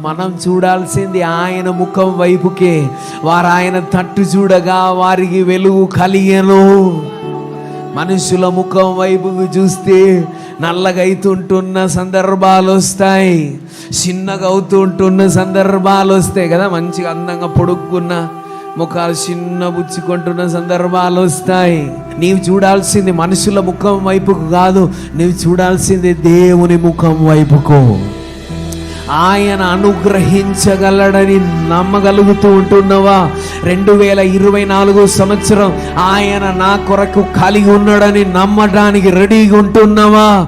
మనం చూడాల్సింది ఆయన ముఖం వైపుకే. వారు ఆయన తట్టు చూడగా వారికి వెలుగు కలిగను మనుషుల ముఖం వైపుకు చూస్తే నల్లగైతుంటున్న సందర్భాలు వస్తాయి చిన్నగా అవుతుంటున్న సందర్భాలు వస్తాయి కదా మంచిగా అందంగా పొడుక్కున్న ముఖాలు చిన్న బుచ్చుకుంటున్న సందర్భాలు వస్తాయి నీవు చూడాల్సింది మనుషుల ముఖం వైపుకు కాదు నీవు చూడాల్సింది దేవుని ముఖం వైపుకు. ఆయన అనుగ్రహించగలడని నమ్మగలుగుతూ ఉంటున్నావా? రెండు వేల ఇరవై నాలుగో సంవత్సరం ఆయన నా కొరకు కలిగి ఉన్నాడని నమ్మడానికి రెడీగా ఉంటున్నావా?